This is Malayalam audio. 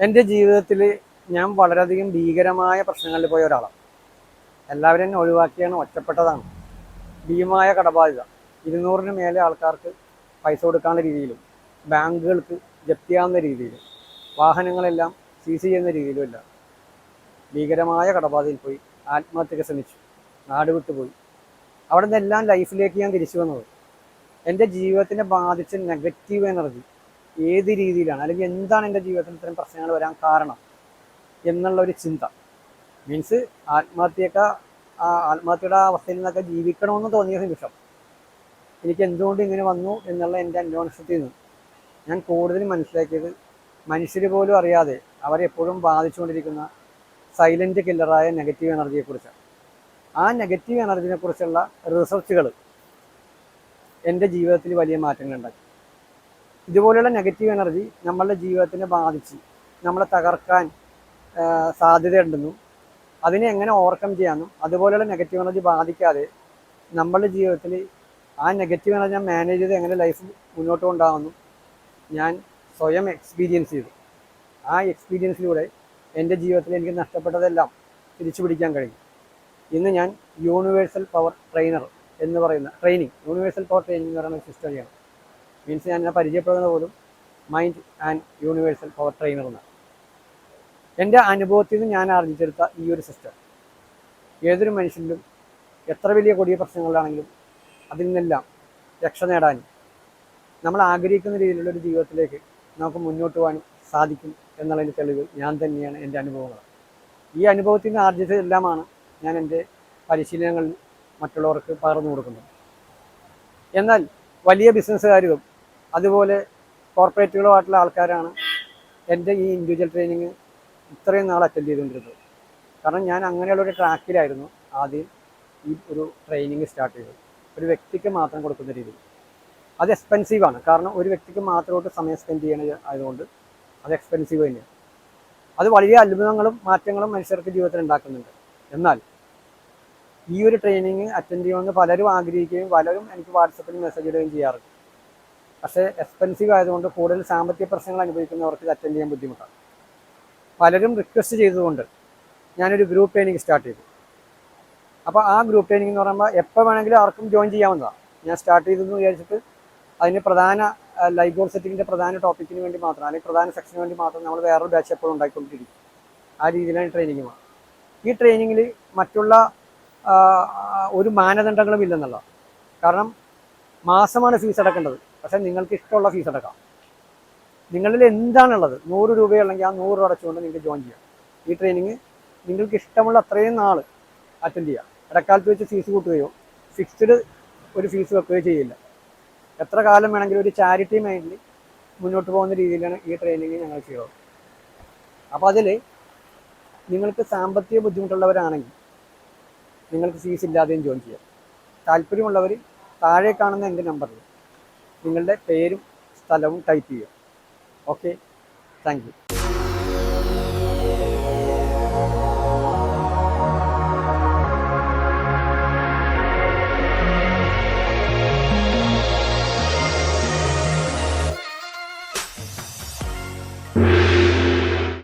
എന്റെ ജീവിതത്തിൽ ഞാൻ വളരെയധികം ഭീകരമായ പ്രശ്നങ്ങളിൽ പോയ ഒരാളാണ്. എല്ലാവരും എന്നെ ഒഴിവാക്കിയാണ് ഒറ്റപ്പെട്ടതാണ്. ഭീമമായ കടബാധ്യത. ഇരുന്നൂറിന് മേലെ ആൾക്കാർക്ക് പൈസ കൊടുക്കാനുള്ള രീതിയിലും ബാങ്കുകൾക്ക് ജപ്തിയാവുന്ന രീതിയിലും വാഹനങ്ങളെല്ലാം സീസ് ചെയ്യുന്ന രീതിയിലും എല്ലാം ഭീകരമായ കടബാധയിൽ പോയി ആത്മഹത്യക്ക് ശ്രമിച്ചു നാട് വിട്ടുപോയി അവിടെ നിന്നെല്ലാം ലൈഫിലേക്ക് ഞാൻ തിരിച്ചു വന്നത്. എന്റെ ജീവിതത്തിനെ ബാധിച്ച നെഗറ്റീവ് എനർജി ഏത് രീതിയിലാണ് അല്ലെങ്കിൽ എന്താണ് എന്റെ ജീവിതത്തിൽ ഇത്തരം പ്രശ്നങ്ങൾ വരാൻ കാരണം എന്നുള്ള ഒരു ചിന്ത. മീൻസ് ആത്മഹത്യയൊക്കെ ആത്മഹത്യയുടെ അവസ്ഥയിൽ നിന്നൊക്കെ ജീവിക്കണമെന്ന് തോന്നിയ നിമിഷം എനിക്ക് എന്തുകൊണ്ട് ഇങ്ങനെ വന്നു എന്നുള്ള എന്റെ അന്വേഷണത്തിൽ നിന്ന് ഞാൻ കൂടുതൽ മനസ്സിലാക്കിയത് മനുഷ്യർ പോലും അറിയാതെ അവരെപ്പോഴും ബാധിച്ചുകൊണ്ടിരിക്കുന്ന സൈലന്റ് കില്ലറായ നെഗറ്റീവ് എനർജിയെക്കുറിച്ചാണ് ആ നെഗറ്റീവ് എനർജിനെക്കുറിച്ചുള്ള റിസർച്ചുകൾ എന്റെ ജീവിതത്തിൽ വലിയ മാറ്റങ്ങൾ ഉണ്ടാക്കി ഇതുപോലെയുള്ള നെഗറ്റീവ് എനർജി നമ്മളുടെ ജീവിതത്തിനെ ബാധിച്ച് നമ്മളെ തകർക്കാൻ സാധ്യതയുണ്ടെന്നും അതിനെ എങ്ങനെ ഓവർകം ചെയ്യാമെന്നും അതുപോലെയുള്ള നെഗറ്റീവ് എനർജി ബാധിക്കാതെ നമ്മളുടെ ജീവിതത്തിൽ ആ നെഗറ്റീവ് എനർജി ഞാൻ മാനേജ് ചെയ്ത് എങ്ങനെ ലൈഫ് മുന്നോട്ട് കൊണ്ടാകുമെന്നും ഞാൻ സ്വയം എക്സ്പീരിയൻസ് ചെയ്തു. ആ എക്സ്പീരിയൻസിലൂടെ എന്റെ ജീവിതത്തിൽ എനിക്ക് നഷ്ടപ്പെട്ടതെല്ലാം തിരിച്ചു പിടിക്കാൻ കഴിയും. ഇന്ന് ഞാൻ യൂണിവേഴ്സൽ പവർ ട്രെയിനർ എന്ന് പറയുന്ന ട്രെയിനിങ് യൂണിവേഴ്സൽ പവർ ട്രെയിനിങ് എന്ന് പറയുന്ന സിസ്റ്റം ചെയ്യണം മീൻസ് ഞാൻ എന്നെ പരിചയപ്പെടുന്നത് പോലും mind and universal power trainer എന്നാണ്. എന്റെ അനുഭവത്തിൽ നിന്ന് ഞാൻ ആർജിച്ചെടുത്ത ഈ ഒരു സിസ്റ്റം ഏതൊരു മനുഷ്യനിലും എത്ര വലിയ കൊടിയ പ്രശ്നങ്ങളിലാണെങ്കിലും അതിൽ നിന്നെല്ലാം രക്ഷ നേടാനും നമ്മൾ ആഗ്രഹിക്കുന്ന രീതിയിലുള്ള ഒരു ജീവിതത്തിലേക്ക് നമുക്ക് മുന്നോട്ട് പോകാനും സാധിക്കും എന്നുള്ളതിന്റെ തെളിവ് ഞാൻ തന്നെയാണ് എന്റെ അനുഭവങ്ങൾ. ഈ അനുഭവത്തിൽ നിന്ന് ആർജിച്ചതെല്ലാമാണ് ഞാൻ എന്റെ പരിശീലനങ്ങളിൽ മറ്റുള്ളവർക്ക് പകർന്നു കൊടുക്കുന്നത്. എന്നാൽ വലിയ ബിസിനസ്സുകാരും അതുപോലെ കോർപ്പറേറ്റുകളുമായിട്ടുള്ള ആൾക്കാരാണ് എന്റെ ഈ ഇൻഡിവിജ്വൽ ട്രെയിനിങ് ഇത്രയും നാൾ അറ്റൻഡ് ചെയ്തുകൊണ്ടിരുന്നത്. കാരണം ഞാൻ അങ്ങനെയുള്ള ഒരു ട്രാക്കിലായിരുന്നു ആദ്യം ഈ ഒരു ട്രെയിനിങ് സ്റ്റാർട്ട് ചെയ്തത്. ഒരു വ്യക്തിക്ക് മാത്രം കൊടുക്കുന്ന രീതി അത് എക്സ്പെൻസീവാണ് കാരണം ഒരു വ്യക്തിക്ക് മാത്രമായിട്ട് സമയം സ്പെൻഡ് ചെയ്യണ ആയതുകൊണ്ട് അത് എക്സ്പെൻസീവ് തന്നെയാണ്. അത് വലിയ അത്ഭുതങ്ങളും മാറ്റങ്ങളും മനുഷ്യർക്ക് ജീവിതത്തിൽ ഉണ്ടാക്കുന്നുണ്ട്. എന്നാൽ ഈ ഒരു ട്രെയിനിങ് അറ്റൻഡ് ചെയ്യുമെന്ന് പലരും ആഗ്രഹിക്കുകയും പലരും എനിക്ക് വാട്സപ്പിൽ മെസ്സേജ് ഇടുകയും ചെയ്യാറുണ്ട്. പക്ഷേ എക്സ്പെൻസീവ് ആയതുകൊണ്ട് കൂടുതൽ സാമ്പത്തിക പ്രശ്നങ്ങൾ അനുഭവിക്കുന്നവർക്ക് ഇത് അറ്റൻഡ് ചെയ്യാൻ ബുദ്ധിമുട്ടാണ്. പലരും റിക്വസ്റ്റ് ചെയ്തതുകൊണ്ട് ഞാനൊരു ഗ്രൂപ്പ് ട്രെയിനിങ് സ്റ്റാർട്ട് ചെയ്തു. അപ്പോൾ ആ ഗ്രൂപ്പ് ട്രെയിനിങ് എന്ന് പറയുമ്പോൾ എപ്പോൾ വേണമെങ്കിലും ആർക്കും ജോയിൻ ചെയ്യാവുന്നതാണ് ഞാൻ സ്റ്റാർട്ട് ചെയ്തെന്ന് വിചാരിച്ചിട്ട് അതിന് പ്രധാന ലൈഫ് ഗോൾ സെറ്റിങ്ങിന്റെ പ്രധാന ടോപ്പിക്കിന് വേണ്ടി മാത്രം അല്ലെങ്കിൽ പ്രധാന സെക്ഷന് വേണ്ടി മാത്രം നമ്മൾ വേറൊരു ബാച്ച് എപ്പോഴും ഉണ്ടായിക്കൊണ്ടിരിക്കും. ആ രീതിയിലാണ് ട്രെയിനിങ് ഈ ട്രെയിനിങ്ങിൽ മറ്റുള്ള ഒരു മാനദണ്ഡങ്ങളും ഇല്ലെന്നുള്ള കാരണം മാസമാണ് ഫീസ് അടക്കേണ്ടത്. പക്ഷേ നിങ്ങൾക്ക് ഇഷ്ടമുള്ള ഫീസ് അടക്കാം. നിങ്ങളിൽ എന്താണുള്ളത്? നൂറ് രൂപയുള്ളെങ്കിൽ ആ നൂറ് രൂപ അടച്ചുകൊണ്ട് നിങ്ങൾക്ക് ജോയിൻ ചെയ്യാം. ഈ ട്രെയിനിങ് നിങ്ങൾക്ക് ഇഷ്ടമുള്ള അത്രയും നാൾ അറ്റൻഡ് ചെയ്യാം. ഇടക്കാലത്ത് വെച്ച് ഫീസ് കൂട്ടുകയോ ഫിക്സ്ഡ് ഒരു ഫീസ് വെക്കുകയോ ചെയ്യില്ല. എത്ര കാലം വേണമെങ്കിലും ഒരു ചാരിറ്റി മൈൻഡിൽ മുന്നോട്ട് പോകുന്ന രീതിയിലാണ് ഈ ട്രെയിനിങ് ഞങ്ങൾ ചെയ്യുന്നത്. അപ്പോൾ അതിൽ നിങ്ങൾക്ക് സാമ്പത്തിക ബുദ്ധിമുട്ടുള്ളവരാണെങ്കിൽ നിങ്ങൾക്ക് ഫീസ് ഇല്ലാതെയും ജോയിൻ ചെയ്യാം. താല്പര്യമുള്ളവർ താഴെ കാണുന്ന എന്റെ നമ്പറിൽ നിങ്ങളുടെ പേരും സ്ഥലവും ടൈപ്പ് ചെയ്യുക. Okay thank